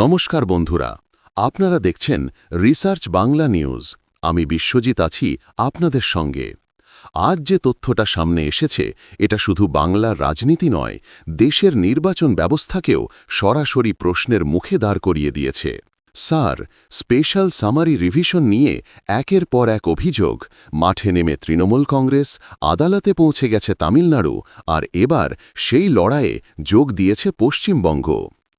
নমস্কার বন্ধুরা, আপনারা দেখছেন রিসার্চ বাংলা নিউজ। আমি বিশ্বজিৎ আছি আপনাদের সঙ্গে। আজ যে তথ্যটা সামনে এসেছে, এটা শুধু বাংলার রাজনীতি নয়, দেশের নির্বাচন ব্যবস্থাকেও সরাসরি প্রশ্নের মুখে দাঁড় করিয়ে দিয়েছে। স্যার, স্পেশাল সামারি রিভিশন নিয়ে একের পর এক অভিযোগ। মাঠে নেমে তৃণমূল কংগ্রেস, আদালতে পৌঁছে গেছে তামিলনাড়ু, আর এবার সেই লড়াইয়ে যোগ দিয়েছে পশ্চিমবঙ্গ।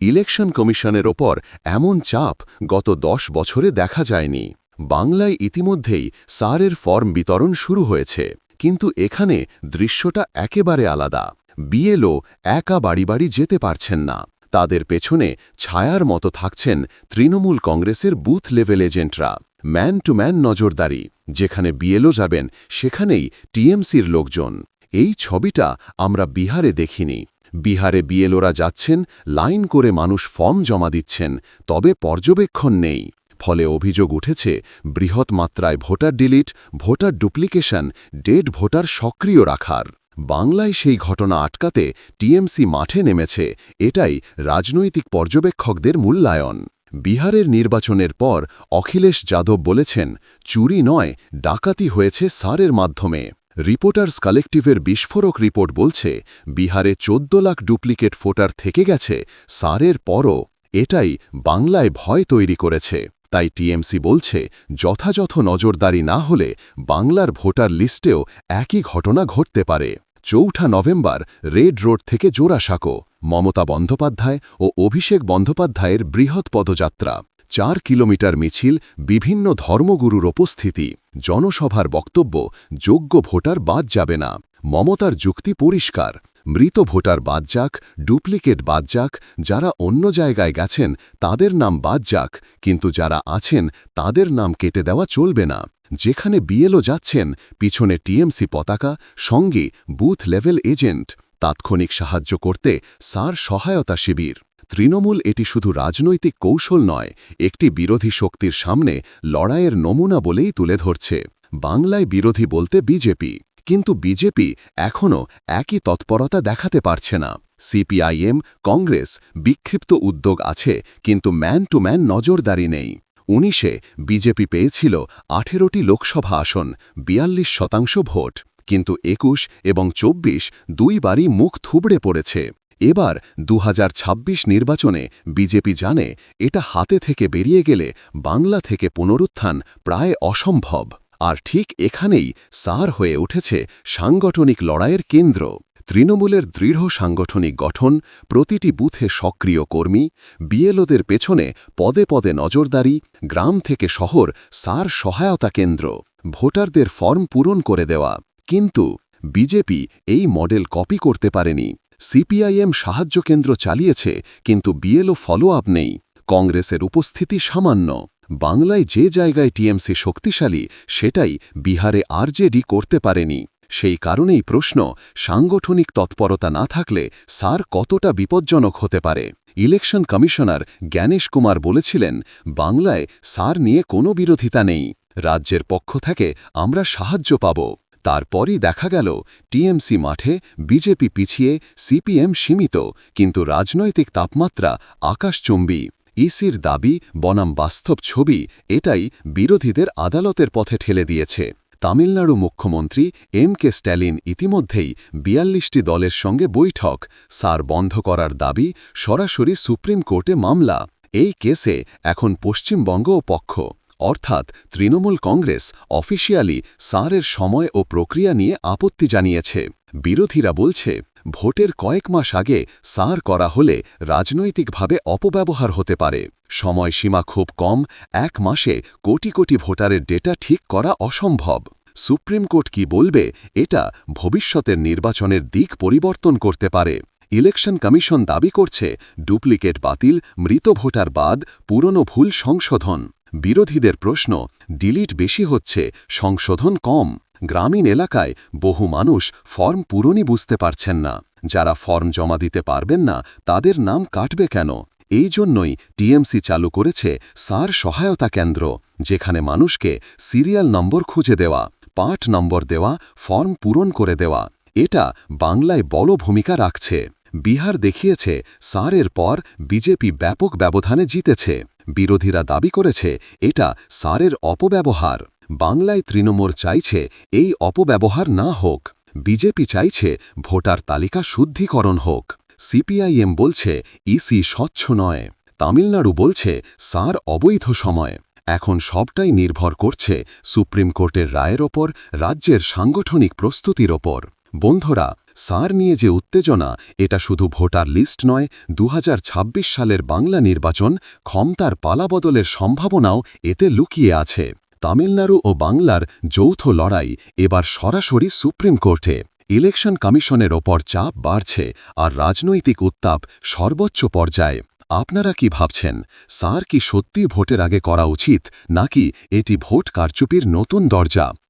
ইলেকশন কমিশনের ওপর এমন চাপ গত দশ বছরে দেখা যায়নি। বাংলায় ইতিমধ্যেই সারের ফর্ম বিতরণ শুরু হয়েছে, কিন্তু এখানে দৃশ্যটা একেবারে আলাদা। বিএলও একা বাড়ি বাড়ি যেতে পারছেন না। তাদের পেছনে ছায়ার মতো থাকছেন তৃণমূল কংগ্রেসের বুথ লেভেল এজেন্টরা। ম্যান টু ম্যান নজরদারি, যেখানে বিএলও যাবেন সেখানেই টিএমসির লোকজন। এই ছবিটা আমরা বিহারে দেখিনি। বিহারে বিএলওরা যাচ্ছেন, লাইন করে মানুষ ফর্ম জমা দিচ্ছেন, তবে পর্যবেক্ষণ নেই। ফলে অভিযোগ উঠেছে, বৃহৎ মাত্রায় voter delete, voter duplication, dead voter সক্রিয় রাখার। বাংলায় সেই ঘটনা আটকাতে টিএমসি মাঠে নেমেছে, এটাই রাজনৈতিক পর্যবেক্ষকদের মূল্যায়ন। বিহারের নির্বাচনের পর অখিলেশ যাদব বলেছেন, চুরি নয়, ডাকাতি হয়েছে সারের মাধ্যমে। রিপোর্টার্স কালেকটিভের বিস্ফোরক রিপোর্ট বলছে, বিহারে চোদ্দ লাখ ডুপ্লিকেট ভোটার থেকে গেছে, সারের পরও এটাই বাংলায় ভয় তৈরি করেছে। তাই টিএমসি বলছে, যথাযথ নজরদারি না হলে বাংলার ভোটার লিস্টেও একই ঘটনা ঘটতে পারে। চৌঠা নভেম্বর, রেড রোড থেকে জোড়াসাঁকো, মমতা বন্দ্যোপাধ্যায় ও অভিষেক বন্দ্যোপাধ্যায়ের বৃহৎ পদযাত্রা। চার কিলোমিটার মিছিল বিভিন্ন ধর্মগুরুর উপস্থিতি, জনসভার বক্তব্য, যোগ্য ভোটার বাদ যাবে না, মমতার যুক্তি পরিষ্কার, মৃত ভোটার বাদ যাক, ডুপ্লিকেট বাদ যাক, যারা অন্য জায়গায় গেছেন তাদের নাম বাদ যাক, কিন্তু যারা আছেন তাদের নাম কেটে দেওয়া চলবে না, যেখানে বিএলও যাচ্ছেন, পিছনে টিএমসি পতাকা, সঙ্গে বুথ লেভেল এজেন্ট, তাৎক্ষণিক সাহায্য করতে সার সহায়তা শিবির। তৃণমূল এটি শুধু রাজনৈতিক কৌশল নয়, একটি বিরোধী শক্তির সামনে লড়াইয়ের নমুনা বলেই তুলে ধরছে। বাংলায় বিরোধী বলতে বিজেপি, কিন্তু বিজেপি এখনও একই তৎপরতা দেখাতে পারছে না। সিপিআইএম, কংগ্রেস বিক্ষিপ্ত উদ্যোগ আছে, কিন্তু ম্যান টু ম্যান নজরদারি নেই। উনিশে বিজেপি পেয়েছিল আঠেরোটি লোকসভা আসন, বিয়াল্লিশ শতাংশ ভোট, কিন্তু একুশ এবং চব্বিশ দুইবারই মুখ থুবড়ে পড়েছে। এবার দু হাজার ছাব্বিশ নির্বাচনে বিজেপি জানে এটা হাতে থেকে বেরিয়ে গেলে বাংলা থেকে পুনরুত্থান প্রায় অসম্ভব। আর ঠিক এখানেই সার হয়ে উঠেছে সাংগঠনিক লড়াইয়ের কেন্দ্র। তৃণমূলের দৃঢ় সাংগঠনিক গঠন, প্রতিটি বুথে সক্রিয় কর্মী, বিএলওদের পেছনে পদে পদে নজরদারি, গ্রাম থেকে শহর সার সহায়তা কেন্দ্র। ভোটারদের ফর্ম পূরণ করে দেওয়া। কিন্তু বিজেপি এই মডেল কপি করতে পারেনি। সিপিআইএম সাহায্য কেন্দ্র চালিয়েছে, কিন্তু বিএলও ফলো আপ নেই। কংগ্রেসের উপস্থিতি সামান্য। বাংলায় যে জায়গায় টিএমসি শক্তিশালী, সেটাই বিহারে আরজেডি করতে পারেনি। সেই কারণেই প্রশ্ন, সাংগঠনিক তৎপরতা না থাকলে সার কতটা বিপজ্জনক হতে পারে? ইলেকশন কমিশনার জ্ঞানেশ কুমার বলেছিলেন, বাংলায় সার নিয়ে কোনো বিরোধিতা নেই। রাজ্যের পক্ষ থেকে আমরা সাহায্য পাব। তারপরই দেখা গেল টিএমসি মাঠে বিজেপি পিছিয়ে সিপিএম সীমিত, কিন্তু রাজনৈতিক তাপমাত্রা আকাশচুম্বী। ইসির দাবি, বনাম বাস্তব ছবি, এটাই বিরোধীদের আদালতের পথে ঠেলে দিয়েছে। তামিলনাড়ু মুখ্যমন্ত্রী এম কে স্ট্যালিন ইতিমধ্যেই বিয়াল্লিশটি দলের সঙ্গে বৈঠক, সার বন্ধ করার দাবি, সরাসরি সুপ্রিম কোর্টে মামলা। এই কেসে এখন পশ্চিমবঙ্গ ও পক্ষ। অর্থাৎ তৃণমূল কংগ্রেস অফিসিয়ালি সারের সময় ও প্রক্রিয়া নিয়ে আপত্তি জানিয়েছে। বিরোধীরা বলছে, ভোটের কয়েক মাস আগে সার করা হলে রাজনৈতিকভাবে অপব্যবহার হতে পারে। সময়সীমা খুব কম, এক মাসে কোটি কোটি ভোটারের ডেটা ঠিক করা অসম্ভব। সুপ্রিম কোর্ট কি বলবে, এটা ভবিষ্যতের নির্বাচনের দিক পরিবর্তন করতে পারে। ইলেকশন কমিশন দাবি করছে, ডুপ্লিকেট বাতিল, মৃত ভোটার বাদ, পুরনো ভুল সংশোধন। বিরোধীদের প্রশ্ন, ডিলিট বেশি হচ্ছে, সংশোধন কম। গ্রামীণ এলাকায় বহু মানুষ ফর্ম পূরণই বুঝতে পারছেন না। যারা ফর্ম জমা দিতে পারবেন না, তাদের নাম কাটবে কেন? এই জন্যই টিএমসি চালু করেছে সার সহায়তা কেন্দ্র, যেখানে মানুষকে সিরিয়াল নম্বর খুঁজে দেওয়া পাঠ নম্বর দেওয়া, ফর্ম পূরণ করে দেওয়া। এটা বাংলায় বড় ভূমিকা রাখছে। বিহার দেখিয়েছে, সারের পর বিজেপি ব্যাপক ব্যবধানে জিতেছে। বিরোধীরা দাবি করেছে, এটা সারের অপব্যবহার। বাংলায় তৃণমূল চাইছে, এই অপব্যবহার না হোক। বিজেপি চাইছে, ভোটার তালিকা শুদ্ধিকরণ হোক। সিপিআইএম বলছে, ইসি স্বচ্ছ নয়। তামিলনাড়ু বলছে, সার অবৈধ সময়। এখন সবটাই নির্ভর করছে সুপ্রিম কোর্টের রায়ের ওপর, রাজ্যের সাংগঠনিক প্রস্তুতির ওপর। বন্ধুরা সার নিয়ে যে উত্তেজনা, এটা শুধু ভোটার লিস্ট নয় দু সালের বাংলা নির্বাচন ক্ষমতার পালাবদলের সম্ভাবনাও এতে লুকিয়ে আছে। তামিলনাড়ু ও বাংলার যৌথ লড়াই এবার সরাসরি সুপ্রিম কোর্টে। ইলেকশন কমিশনের ওপর চাপ বাড়ছে আর রাজনৈতিক উত্তাপ সর্বোচ্চ পর্যায়ে। আপনারা কি ভাবছেন, সার কি সত্যি ভোটের আগে করা উচিত, নাকি এটি ভোট কারচুপির নতুন দরজা?